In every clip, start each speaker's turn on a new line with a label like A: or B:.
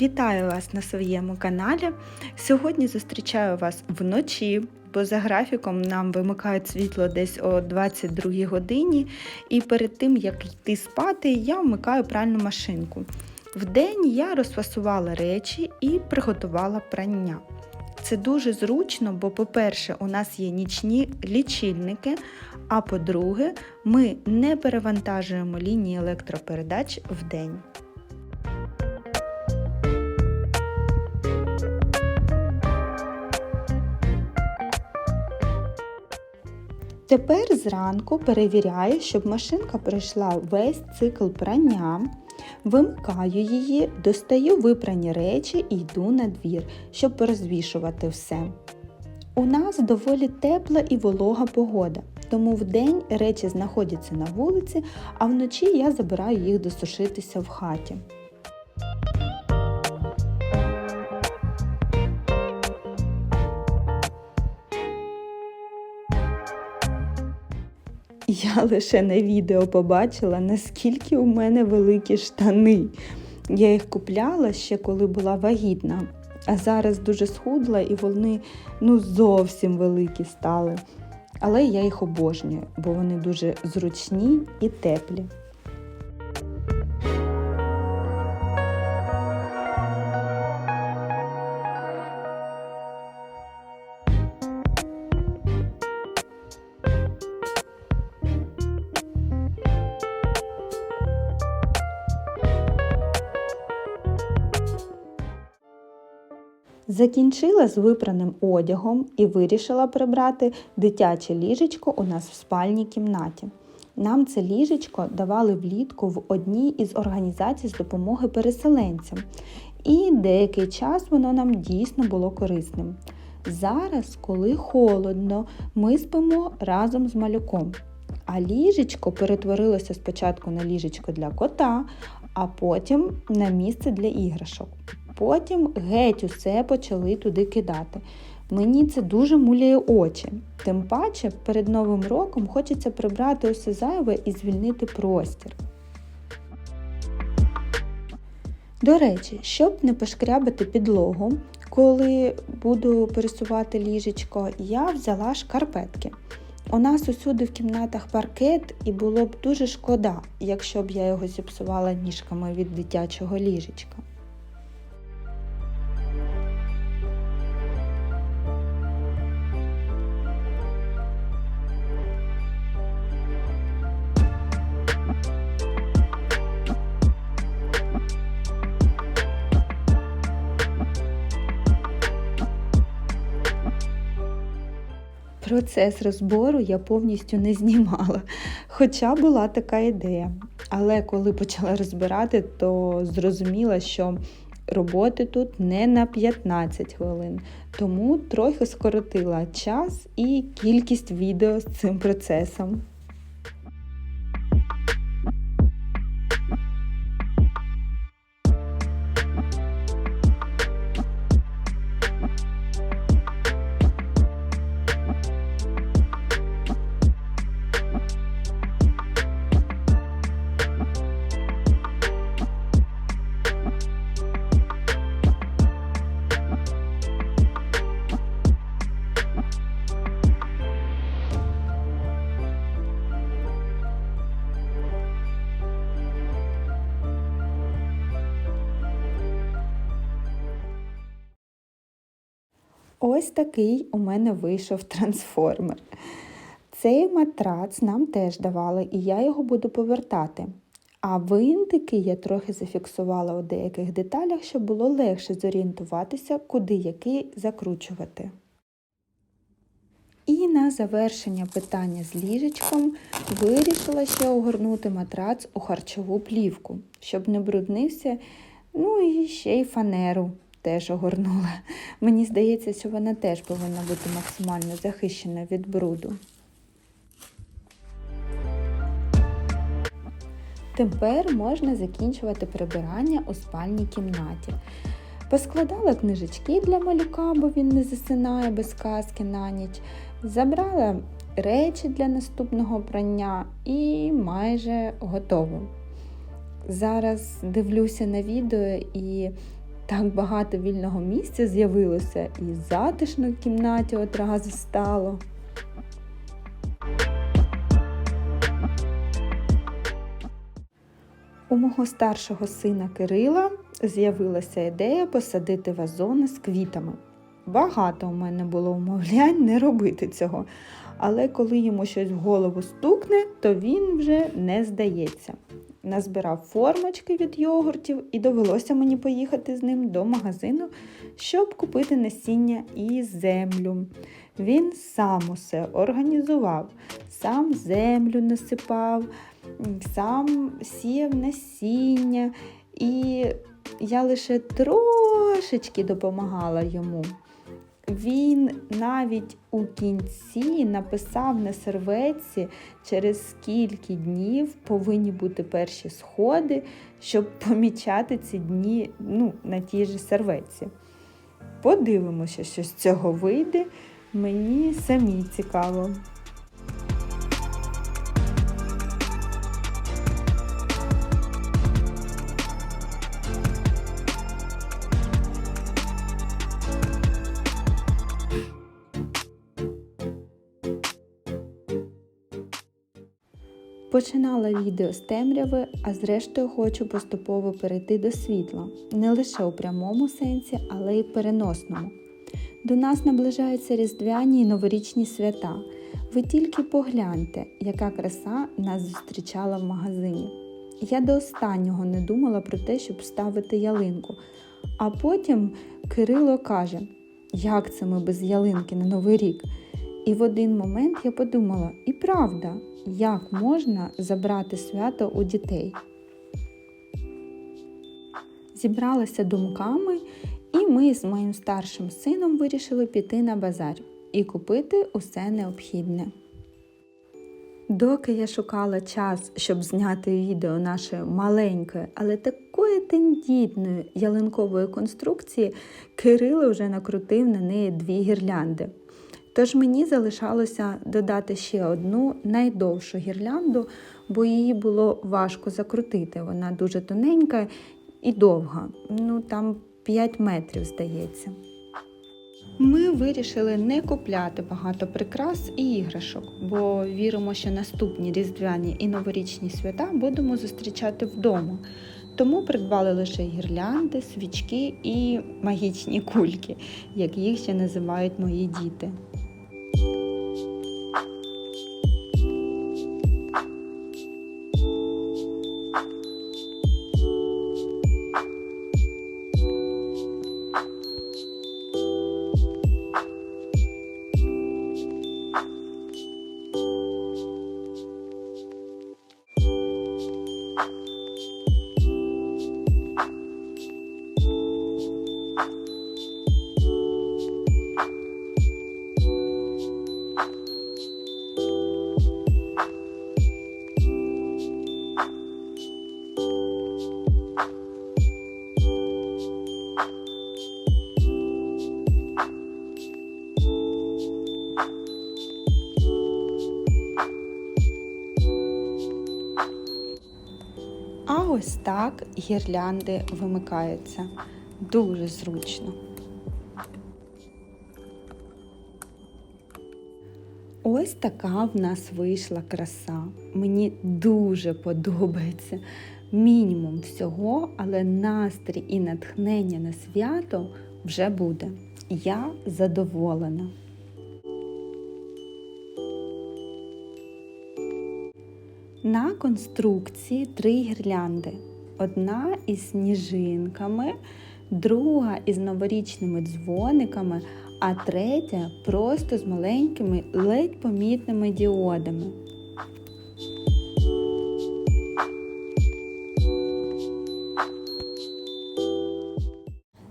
A: Вітаю вас на своєму каналі. Сьогодні зустрічаю вас вночі, бо за графіком нам вимикають світло десь о 22 годині. І перед тим, як йти спати, я вмикаю пральну машинку. Вдень я розфасувала речі і приготувала прання. Це дуже зручно, бо, по-перше, у нас є нічні лічильники, а по-друге, ми не перевантажуємо лінії електропередач вдень. Тепер зранку перевіряю, щоб машинка пройшла весь цикл прання. Вимикаю її, достаю випрані речі і йду на двір, щоб розвішувати все. У нас доволі тепла і волога погода, тому вдень речі знаходяться на вулиці, а вночі я забираю їх досушитися в хаті. Я лише на відео побачила, наскільки у мене великі штани. Я їх купляла ще коли була вагітна, а зараз дуже схудла і вони ну, зовсім великі стали. Але я їх обожнюю, бо вони дуже зручні і теплі. Закінчила з випраним одягом і вирішила прибрати дитяче ліжечко у нас в спальній кімнаті. Нам це ліжечко давали влітку в одній із організацій з допомоги переселенцям, і деякий час воно нам дійсно було корисним. Зараз, коли холодно, ми спимо разом з малюком. А ліжечко перетворилося спочатку на ліжечко для кота, а потім на місце для іграшок. Потім геть усе почали туди кидати. Мені це дуже муляє очі. Тим паче, перед Новим роком хочеться прибрати усе зайве і звільнити простір. До речі, щоб не пошкрябати підлогу, коли буду пересувати ліжечко, я взяла шкарпетки. У нас усюди в кімнатах паркет, і було б дуже шкода, якщо б я його зіпсувала ніжками від дитячого ліжечка. Процес розбору я повністю не знімала, хоча була така ідея. Але коли почала розбирати, то зрозуміла, що роботи тут не на 15 хвилин, тому трохи скоротила час і кількість відео з цим процесом. Ось такий у мене вийшов трансформер. Цей матрац нам теж давали, і я його буду повертати. А винтики я трохи зафіксувала у деяких деталях, щоб було легше зорієнтуватися, куди який закручувати. І на завершення питання з ліжечком вирішила ще огорнути матрац у харчову плівку, щоб не бруднився, ну і ще й фанеру теж огорнула. Мені здається, що вона теж повинна бути максимально захищена від бруду. Тепер можна закінчувати прибирання у спальній кімнаті. Поскладала книжечки для малюка, бо він не засинає без казки на ніч. Забрала речі для наступного прання і майже готово. Зараз дивлюся на відео і Так багато вільного місця з'явилося і затишно в кімнаті одразу стало. У мого старшого сина Кирила з'явилася ідея посадити вазони з квітами. Багато у мене було умовлянь не робити цього, але коли йому щось в голову стукне, то він вже не здається. Назбирав формочки від йогуртів і довелося мені поїхати з ним до магазину, щоб купити насіння і землю. Він сам усе організував, сам землю насипав, сам сіяв насіння, і я лише трошечки допомагала йому. Він навіть у кінці написав на серветці, через скільки днів повинні бути перші сходи, щоб помічати ці дні ну, на тій же серветці. Подивимося, що з цього вийде. Мені самі цікаво. Починала відео з темряви, а зрештою хочу поступово перейти до світла, не лише у прямому сенсі, але й переносному. До нас наближаються різдвяні і новорічні свята. Ви тільки погляньте, яка краса нас зустрічала в магазині. Я до останнього не думала про те, щоб ставити ялинку. А потім Кирило каже, як це ми без ялинки на Новий рік? І в один момент я подумала, і правда, як можна забрати свято у дітей? Зібралася думками, і ми з моїм старшим сином вирішили піти на базар і купити усе необхідне. Доки я шукала час, щоб зняти відео нашої маленької, але такої тендітної ялинкової конструкції, Кирило вже накрутив на неї дві гірлянди. Тож мені залишалося додати ще одну найдовшу гірлянду, бо її було важко закрутити. Вона дуже тоненька і довга. Ну там 5 метрів, здається. Ми вирішили не купляти багато прикрас і іграшок, бо віримо, що наступні різдвяні і новорічні свята будемо зустрічати вдома. Тому придбали лише гірлянди, свічки і магічні кульки, як їх ще називають мої діти. Ось так гірлянди вимикаються. Дуже зручно. Ось така в нас вийшла краса. Мені дуже подобається. Мінімум всього, але настрій і натхнення на свято вже буде. Я задоволена. На конструкції три гірлянди. Одна із сніжинками, друга із новорічними дзвониками, а третя просто з маленькими ледь помітними діодами.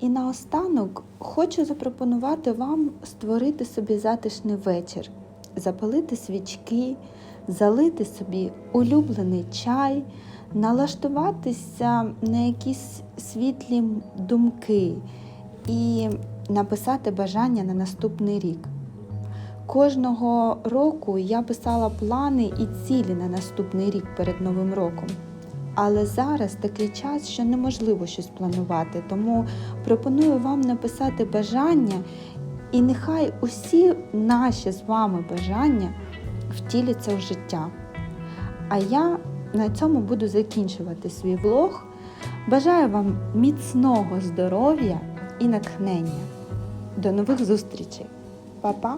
A: І наостанок хочу запропонувати вам створити собі затишний вечір, запалити свічки, залити собі улюблений чай, налаштуватися на якісь світлі думки і написати бажання на наступний рік. Кожного року я писала плани і цілі на наступний рік перед Новим роком. Але зараз такий час, що неможливо щось планувати. Тому пропоную вам написати бажання, і нехай усі наші з вами бажання втіляться в життя. А я на цьому буду закінчувати свій влог. Бажаю вам міцного здоров'я і натхнення. До нових зустрічей. Па-па!